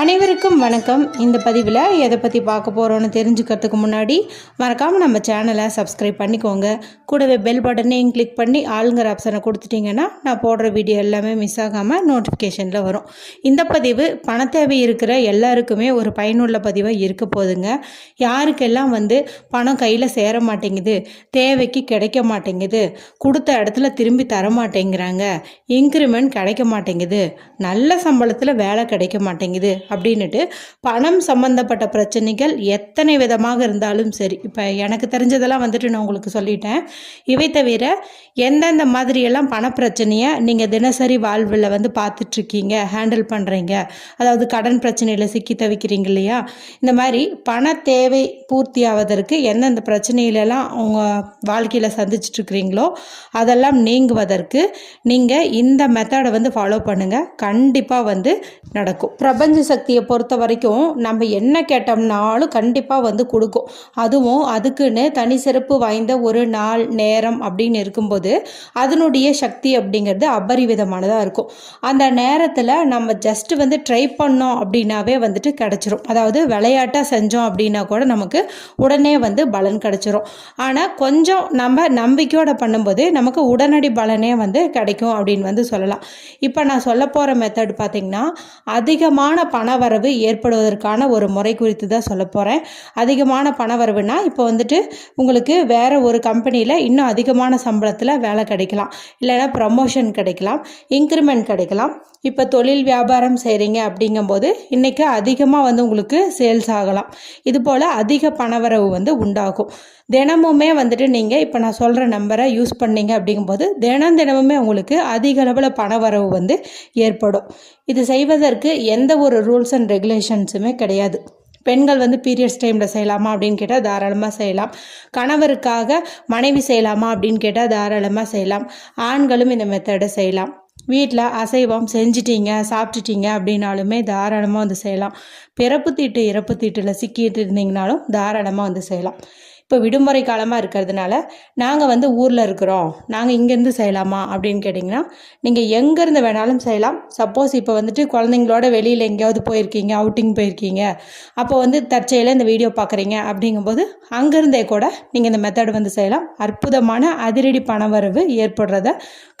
அனைவருக்கும் வணக்கம். இந்த பதிவில் எதை பற்றி பார்க்க போகிறோன்னு தெரிஞ்சுக்கிறதுக்கு முன்னாடி மறக்காமல் நம்ம சேனலை சப்ஸ்கிரைப் பண்ணிக்கோங்க. கூடவே பெல் பட்டனையும் கிளிக் பண்ணி ஆளுங்கிற ஆப்ஷனை கொடுத்துட்டிங்கன்னா நான் போடுற வீடியோ எல்லாமே மிஸ் ஆகாமல் நோட்டிஃபிகேஷனில் வரும். இந்த பதிவு பண தேவை இருக்கிற எல்லாருக்குமே ஒரு பயனுள்ள பதிவாக இருக்க போதுங்க யாருக்கெல்லாம் வந்து பணம் கையில் சேர மாட்டேங்குது தேவைக்கு கிடைக்க மாட்டேங்குது கொடுத்த இடத்துல திரும்பி தர மாட்டேங்கிறாங்க இன்க்ரிமெண்ட் கிடைக்க மாட்டேங்குது நல்ல சம்பளத்தில் வேலை கிடைக்க மாட்டேங்குது அப்படின்னுட்டு பணம் சம்மந்தப்பட்ட பிரச்சனைகள் எத்தனை விதமாக இருந்தாலும் சரி இப்போ எனக்கு தெரிஞ்சதெல்லாம் வந்துட்டு நான் உங்களுக்கு சொல்லிட்டேன். இவை தவிர எந்தெந்த மாதிரியெல்லாம் பணப்பிரச்சனையை நீங்கள் தினசரி வாழ்வில் வந்து பார்த்துட்ருக்கீங்க ஹேண்டில் பண்ணுறீங்க அதாவது கடன் பிரச்சனையில் சிக்கி தவிக்கிறீங்க இல்லையா? இந்த மாதிரி பண தேவை பூர்த்தி ஆவதற்கு எந்தெந்த பிரச்சனையிலலாம் அவங்க வாழ்க்கையில் சந்திச்சிட்ருக்கிறீங்களோ அதெல்லாம் நீங்குவதற்கு நீங்கள் இந்த மெத்தடை வந்து ஃபாலோ பண்ணுங்கள் கண்டிப்பாக வந்து நடக்கும். பிரபஞ்ச சக்தியை பொறுத்த வரைக்கும் நம்ம என்ன கேட்டோம்னாலும் கண்டிப்பாக வந்து கொடுக்கும். அதுவும் அதுக்குன்னு தனி சிறப்பு வாய்ந்த ஒரு நாள் நேரம் அப்படின்னு இருக்கும்போது அதனுடைய சக்தி அப்படிங்கிறது அபரிவிதமானதாக இருக்கும். அந்த நேரத்தில் நம்ம ஜஸ்ட் வந்து ட்ரை பண்ணோம் அப்படின்னாவே வந்துட்டு கிடச்சிரும். அதாவது விளையாட்டாக செஞ்சோம் அப்படின்னா கூட நமக்கு உடனே வந்து பலன் கிடச்சிரும். ஆனால் கொஞ்சம் நம்ம நம்பிக்கையோடு பண்ணும்போது நமக்கு உடனடி பலனே வந்து கிடைக்கும் அப்படின்னு வந்து சொல்லலாம். இப்போ நான் சொல்ல போகிற மெத்தட் பார்த்திங்கன்னா அதிகமான பணவரவு ஏற்படுவதற்கான ஒரு முறை குறித்து தான் சொல்ல போகிறேன் அதிகமான பணவரவுனா இப்போ வந்துட்டு உங்களுக்கு வேறு ஒரு கம்பெனியில் இன்னும் அதிகமான சம்பளத்தில் வேலை கிடைக்கலாம். இல்லைன்னா ப்ரமோஷன் கிடைக்கலாம் இன்க்ரிமெண்ட் கிடைக்கலாம். இப்போ தொழில் வியாபாரம் செய்கிறீங்க அப்படிங்கும்போது இன்றைக்கி அதிகமாக வந்து உங்களுக்கு சேல்ஸ் ஆகலாம். இது போல் அதிக பணவரவு வந்து உண்டாகும். தினமுமே வந்துட்டு நீங்கள் இப்போ நான் சொல்கிற நம்பரை யூஸ் பண்ணீங்க அப்படிங்கும்போது தினம் தினமுமே உங்களுக்கு அதிக அளவில் பணவரவு வந்து ஏற்படும். இது செய்வதற்கு எந்த ஒரு ரூல்ஸ் அண்ட் ரெகுலேஷன்ஸுமே கிடையாது. பெண்கள் வந்து பீரியட்ஸ் டைமில் செய்யலாமா அப்படின்னு கேட்டால் தாராளமாக செய்யலாம். கணவருக்காக மனைவி செய்யலாமா அப்படின்னு கேட்டால் தாராளமாக செய்யலாம். ஆண்களும் இந்த மெத்தடை செய்யலாம். வீட்டில் அசைவம் செஞ்சிட்டீங்க சாப்பிட்டுட்டீங்க அப்படின்னாலுமே தாராளமாக வந்து செய்யலாம். பிறப்பு தீட்டு இறப்பு தீட்டில் சிக்கிட்டு இருந்தீங்கனாலும் தாராளமாக வந்து செய்யலாம். இப்போ விடுமுறை காலமாக இருக்கிறதுனால நாங்கள் வந்து ஊரில் இருக்கிறோம். நாங்கள் இங்கேருந்து செய்யலாமா அப்படின்னு கேட்டிங்கன்னா நீங்கள் எங்கேருந்து வேணாலும் செய்யலாம். சப்போஸ் இப்போ வந்துட்டு குழந்தைங்களோட வெளியில் எங்கேயாவது போயிருக்கீங்க அவுட்டிங் போயிருக்கீங்க. அப்போ வந்து தற்செயலில் இந்த வீடியோ பார்க்குறீங்க அப்படிங்கும்போது அங்கேருந்தே கூட நீங்கள் இந்த மெத்தட் வந்து செய்யலாம். அற்புதமான அதிரடி பணவரவு ஏற்படுறத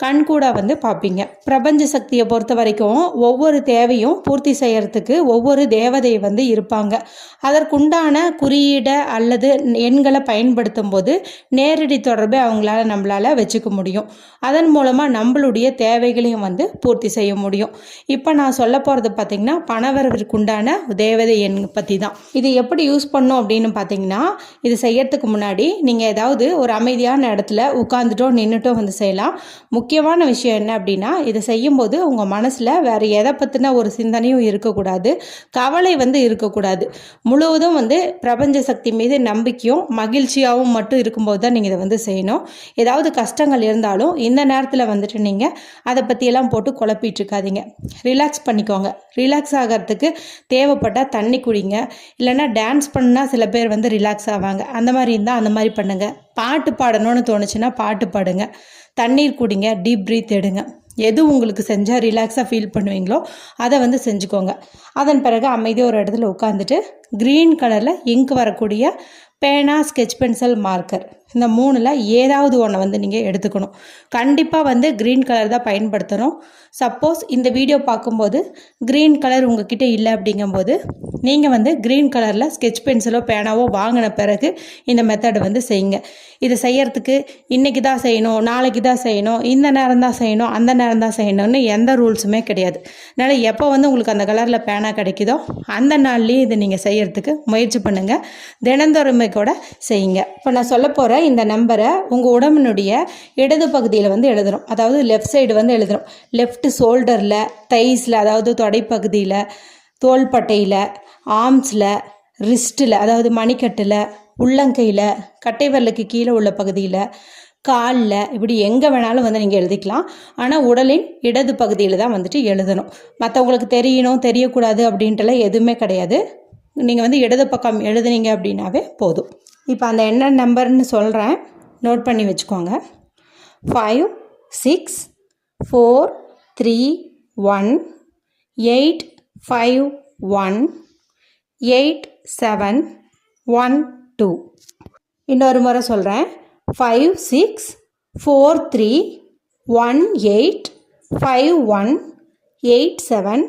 கண்கூட வந்து பார்ப்பீங்க பிரபஞ்ச சக்தியை பொறுத்த வரைக்கும் ஒவ்வொரு தேவையும் பூர்த்தி செய்யறதுக்கு ஒவ்வொரு தேவதை வந்து இருப்பாங்க. அதற்குண்டான குறியீடை அல்லது எண்களை பயன்படுத்தும் போது நேரடி தொடர்பை அவங்களால நம்மளால் வச்சுக்க முடியும். அதன் மூலமாக நம்மளுடைய தேவைகளையும் வந்து பூர்த்தி செய்ய முடியும். இப்போ நான் சொல்ல போகிறது பார்த்திங்கன்னா பணவரவிற்குண்டான தேவதை எண் பற்றி தான் இது எப்படி யூஸ் பண்ணும் அப்படின்னு பார்த்தீங்கன்னா இது செய்யறதுக்கு முன்னாடி நீங்கள் ஏதாவது ஒரு அமைதியான இடத்துல உட்காந்துட்டோ நின்றுட்டோ வந்து செய்யலாம். முக்கியமான விஷயம் என்ன அப்படின்னா இதை செய்யும்போது உங்கள் மனசில் வேறு எதை பற்றின ஒரு சிந்தனையும் இருக்கக்கூடாது. கவலை வந்து இருக்கக்கூடாது. முழுவதும் வந்து பிரபஞ்ச சக்தி மீது நம்பிக்கையும் மகிழ்ச்சியாகவும் மட்டும் இருக்கும்போது தான் நீங்கள் இதை வந்து செய்யணும். ஏதாவது கஷ்டங்கள் இருந்தாலும் இந்த நேரத்தில் வந்துட்டு நீங்கள் அதை பற்றியெல்லாம் போட்டு குழப்பிட்டு இருக்காதீங்க. ரிலாக்ஸ் பண்ணிக்கோங்க. ரிலாக்ஸ் ஆகிறதுக்கு தேவைப்பட்டால் தண்ணி குடிங்க. இல்லைன்னா டான்ஸ் பண்ணால் சில பேர் வந்து ரிலாக்ஸ் ஆவாங்க. அந்த மாதிரி இருந்தால் அந்த மாதிரி பண்ணுங்கள் பாட்டு பாடணும்னு தோணுச்சுன்னா பாட்டு பாடுங்க. தண்ணீர் குடிங்க. டீப் ப்ரீத் எடுங்க. எது உங்களுக்கு செஞ்சால் ரிலாக்ஸாக ஃபீல் பண்ணுவீங்களோ அதை வந்து செஞ்சுக்கோங்க. அதன் பிறகு அமைதியாக ஒரு இடத்துல உட்காந்துட்டு க்ரீன் கலரில் இங்க் வரக்கூடிய பேனா ஸ்கெச் பென்சில் மார்க்கர் இந்த மூணில் ஏதாவது ஒன்றை வந்து நீங்கள் எடுத்துக்கணும். கண்டிப்பாக வந்து க்ரீன் கலர் தான் பயன்படுத்தணும். சப்போஸ் இந்த வீடியோ பார்க்கும்போது க்ரீன் கலர் உங்ககிட்ட இல்லை அப்படிங்கும்போது நீங்கள் வந்து க்ரீன் கலரில் ஸ்கெச் பென்சிலோ பேனாவோ வாங்கின பிறகு இந்த மெத்தடை வந்து செய்யுங்க. இதை செய்யறதுக்கு இன்றைக்கி தான் செய்யணும் நாளைக்கு தான் செய்யணும் இந்த நேரம் தான் செய்யணும் அந்த நேரம் தான் செய்யணும்னு எந்த ரூல்ஸுமே கிடையாது. அதனால் எப்போ வந்து உங்களுக்கு அந்த கலரில் பேனா கிடைக்குதோ அந்த நாள்லேயும் இதை நீங்கள் செய்யறதுக்கு முயற்சி பண்ணுங்கள் தினந்தொருமை கூட செய்யுங்க. இப்போ நான் சொல்ல போகிற இந்த நம்பரை உங்கள் உடம்பினுடைய இடது பகுதியில் வந்து எழுதுகிறோம் அதாவது லெஃப்ட் சைடு வந்து எழுதுகிறோம் லெஃப்ட் ஷோல்டரில் தைஸில் அதாவது தொடைப்பகுதியில் தோள்பட்டையில் ஆர்ம்ஸில் ரிஸ்ட்டில் அதாவது மணிக்கட்டில் உள்ளங்கையில் கட்டைவரலுக்கு கீழே உள்ள பகுதியில் காலில் இப்படி எங்கே வேணாலும் வந்து நீங்கள் எழுதிக்கலாம். ஆனால் உடலின் இடது பகுதியில் தான் வந்துட்டு எழுதணும். மற்றவங்களுக்கு தெரியணும் தெரியக்கூடாது அப்படின்ட்டுலாம் எதுவுமே கிடையாது. நீங்கள் வந்து இடது பக்கம் எழுதுனீங்க அப்படின்னாவே போதும். இப்போ அந்த என்ன நம்பர்னு சொல்கிறேன் நோட் பண்ணி வச்சுக்கோங்க. Five six four three one eight five one eight seven one two இன்னொரு முறை சொல்கிறேன் five six four three one eight five one eight seven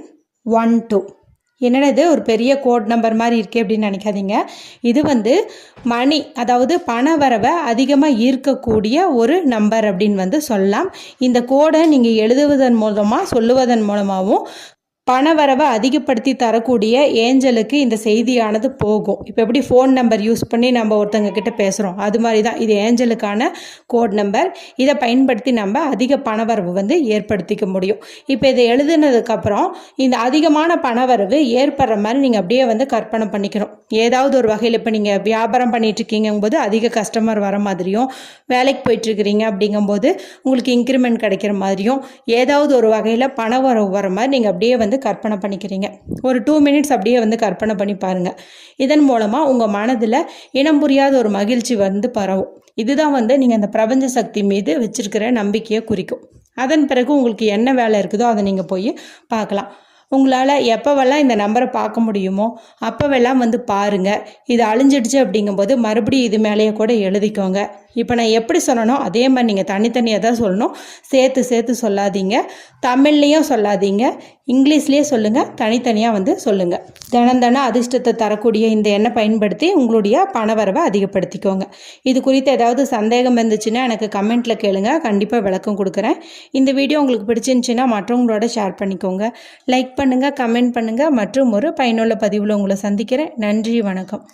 one two என்னடா ஒரு பெரிய கோட் நம்பர் மாதிரி இருக்குது அப்படின்னு நினைக்காதீங்க. இது வந்து மணி அதாவது பண வரவை அதிகமாக ஈர்க்கக்கூடிய ஒரு நம்பர் அப்படின்னு வந்து சொல்லலாம். இந்த கோடை நீங்கள் எழுதுவதன் மூலமாக சொல்லுவதன் மூலமாகவும் பணவரவை அதிகப்படுத்தி தரக்கூடிய ஏஞ்சலுக்கு இந்த செய்தியானது போகும். இப்போ எப்படி ஃபோன் நம்பர் யூஸ் பண்ணி நம்ம ஒருத்தங்க கிட்ட பேசுகிறோம் அது மாதிரி தான் இது ஏஞ்சலுக்கான கோட் நம்பர் இதை பயன்படுத்தி நம்ம அதிக பணவரவு வந்து ஏற்படுத்திக்க முடியும். இப்போ இதை எழுதுனதுக்கப்புறம் இந்த அதிகமான பணவரவு ஏற்படுற மாதிரி நீங்கள் அப்படியே வந்து கற்பனை பண்ணிக்கணும். ஏதாவது ஒரு வகையில் இப்போ நீங்கள் வியாபாரம் பண்ணிகிட்ருக்கீங்கும்போது அதிக கஸ்டமர் வர மாதிரியும் வேலைக்கு போயிட்டுருக்கிறீங்க அப்படிங்கும்போது உங்களுக்கு இன்க்ரிமெண்ட் கிடைக்கிற மாதிரியும் ஏதாவது ஒரு வகையில் பண வரவு வர மாதிரி நீங்கள் அப்படியே வந்து கற்பனை பண்ணிக்கிறீங்க. ஒரு டூ மினிட்ஸ் அப்படியே வந்து கற்பனை பண்ணி பாருங்கள் இதன் மூலமாக உங்கள் மனதில் இனம் புரியாத ஒரு மகிழ்ச்சி வந்து பரவும். இதுதான் வந்து நீங்கள் அந்த பிரபஞ்ச சக்தி மீது வச்சிருக்கிற நம்பிக்கையை குறிக்கும். அதன் பிறகு உங்களுக்கு என்ன வேலை இருக்குதோ அதை நீங்கள் போய் பார்க்கலாம். உங்களால் எப்போவெல்லாம் இந்த நம்பரை பார்க்க முடியுமோ அப்போவெல்லாம் வந்து பாருங்கள் இது அழிஞ்சிடுச்சு அப்படிங்கும்போது மறுபடியும் இது மேலேயே கூட எழுதிக்கோங்க. இப்போ நான் எப்படி சொல்லணும்? அதே மாதிரி நீங்கள் தனித்தனியாக தான் சொல்லணும். சேர்த்து சேர்த்து சொல்லாதீங்க. தமிழ்லேயும் சொல்லாதீங்க. இங்கிலீஷ்லேயே சொல்லுங்கள் தனித்தனியாக வந்து சொல்லுங்கள் தினம் தினம் அதிர்ஷ்டத்தை தரக்கூடிய இந்த எண்ணெய் பயன்படுத்தி உங்களுடைய பணவரவை அதிகப்படுத்திக்கோங்க. இது குறித்து ஏதாவது சந்தேகம் இருந்துச்சுன்னா எனக்கு கமெண்ட்டில் கேளுங்க. கண்டிப்பாக விளக்கம் கொடுக்குறேன். இந்த வீடியோ உங்களுக்கு பிடிச்சிருந்துச்சின்னா மற்றவங்களோட ஷேர் பண்ணிக்கோங்க. லைக் பண்ணுங்கள் கமெண்ட் பண்ணுங்கள் மற்றும் ஒரு பயனுள்ள பதிவில் உங்களை சந்திக்கிறேன். நன்றி வணக்கம்.